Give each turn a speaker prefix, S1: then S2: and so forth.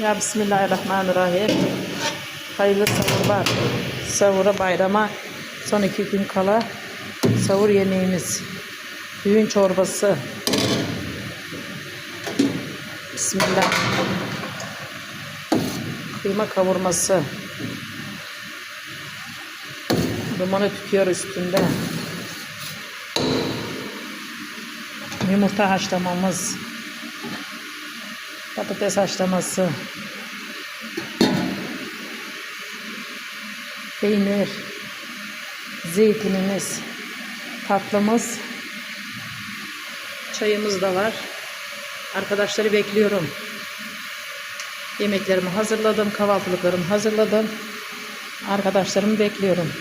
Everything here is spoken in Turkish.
S1: Ya Bismillahirrahmanirrahim. Hayırlı sahurlar. Sahura bayrama son iki gün kala sahur yemeğimiz. Düğün çorbası. Bismillah. Kıyma kavurması. Dumanı tütüyor üstünde. Yumurta haşlamamız. Patates haşlaması. Peynir. Zeytinimiz. Tatlımız. Çayımız da var. Arkadaşları bekliyorum. Yemeklerimi hazırladım. Kahvaltılıklarımı hazırladım. Arkadaşlarımı bekliyorum.